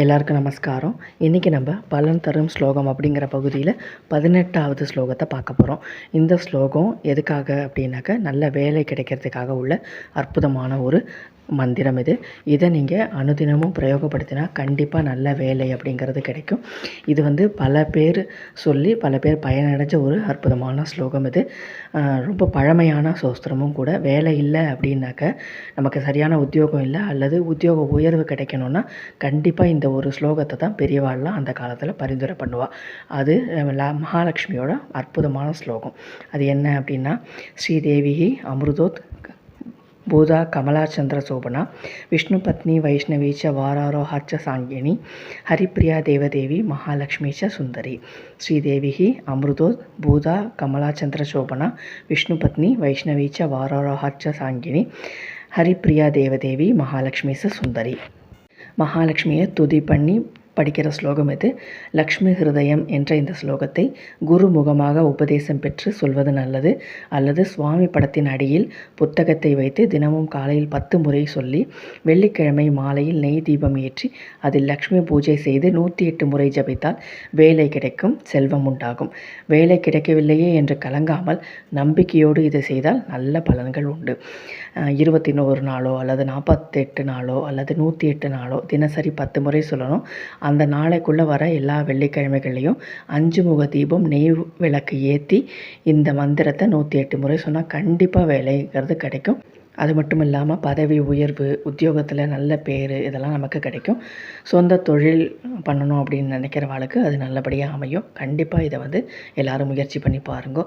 எல்லாருக்கும் நமஸ்காரம். இன்றைக்கி நம்ம பலன் தரும் ஸ்லோகம் அப்படிங்கிற பகுதியில் பதினெட்டாவது ஸ்லோகத்தை பார்க்க போகிறோம் இந்த ஸ்லோகம் எதுக்காக அப்படின்னாக்க நல்ல வேலை கிடைக்கிறதுக்காக உள்ள அற்புதமான ஒரு மந்திரம் இது. இதை நீங்கள் அனுதினமும் பிரயோகப்படுத்தினா கண்டிப்பாக நல்ல வேலை அப்படிங்கிறது கிடைக்கும். இது வந்து பல பேர் சொல்லி பல பேர் பயனடைஞ்ச ஒரு அற்புதமான ஸ்லோகம் இது. ரொம்ப பழமையான சோஸ்திரமும் கூட. வேலை இல்லை அப்படின்னாக்க நமக்கு சரியான உத்தியோகம் இல்லை அல்லது உத்தியோக உயர்வு கிடைக்கணும்னா கண்டிப்பாக இந்த ஒரு ஸ்லோகத்தை தான் பெரியவாள்லாம் அந்த காலத்தில் பரிந்துரை பண்ணுவாள் அது மகாலட்சுமியோட அற்புதமான ஸ்லோகம். அது என்ன அப்படின்னா ஸ்ரீதேவி அமிர்தோத் பூதா கமலாச்சந்திர சோபனா விஷ்ணு பத்னி வைஷ்ணவி ச வாராரோஹாச்ச சாங்கினி ஹரிப்பிரியா தேவதேவி மகாலட்சுமி ச சுந்தரி. ஸ்ரீதேவி அமிர்தோ பூதா கமலாச்சந்திர சோபனா விஷ்ணு பத்னி வைஷ்ணவி ச வாராரோஹாச்ச சாங்கினி ஹரிப்பிரியா தேவதேவி மகாலட்சுமி ச சுந்தரி. மகாலட்சுமியை துதி பண்ணி படிக்கிற ஸ்லோகம் இது லக்ஷ்மி ஹிருதயம் என்ற இந்த ஸ்லோகத்தை குருமுகமாக உபதேசம் பெற்று சொல்வது நல்லது. அல்லது சுவாமி படத்தின் அடியில் புத்தகத்தை வைத்து தினமும் காலையில் பத்து முறை சொல்லி வெள்ளிக்கிழமை மாலையில் நெய் தீபம் ஏற்றி அதில் லக்ஷ்மி பூஜை செய்து நூற்றி எட்டு முறை ஜபித்தால் வேலை கிடைக்கும் செல்வம் உண்டாகும். வேலை கிடைக்கவில்லையே என்று கலங்காமல் நம்பிக்கையோடு இதை செய்தால் நல்ல பலன்கள் உண்டு. இருபத்தி ஒரு நாளோ அல்லது நாற்பத்தெட்டு நாளோ அல்லது நூற்றி எட்டு நாளோ தினசரி பத்து முறை சொல்லணும். அந்த நாளைக்குள்ளே வர எல்லா வெள்ளிக்கிழமைகள்லையும் அஞ்சு முக தீபம் நெய் விளக்கு ஏற்றி இந்த மந்திரத்தை நூற்றி எட்டு முறை சொன்னால் கண்டிப்பாக வேலைங்கிறது கிடைக்கும். அது மட்டும் இல்லாமல் பதவி உயர்வு உத்தியோகத்தில் நல்ல பேர் இதெல்லாம் நமக்கு கிடைக்கும். சொந்த தொழில் பண்ணணும் அப்படின்னு நினைக்கிறவாளுக்கு அது நல்லபடியாக அமையும். கண்டிப்பாக இதை வந்து எல்லோரும் முயற்சி பண்ணி பாருங்க.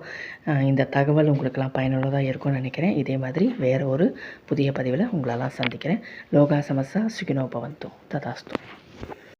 இந்த தகவல் உங்களுக்கெல்லாம் பயனுள்ளதாக இருக்கும்னு நினைக்கிறேன். இதே மாதிரி வேறு ஒரு புதிய பதிவில் உங்களெல்லாம் சந்திக்கிறேன். லோகா சமஸ்தா சுகினோ பவந்தோ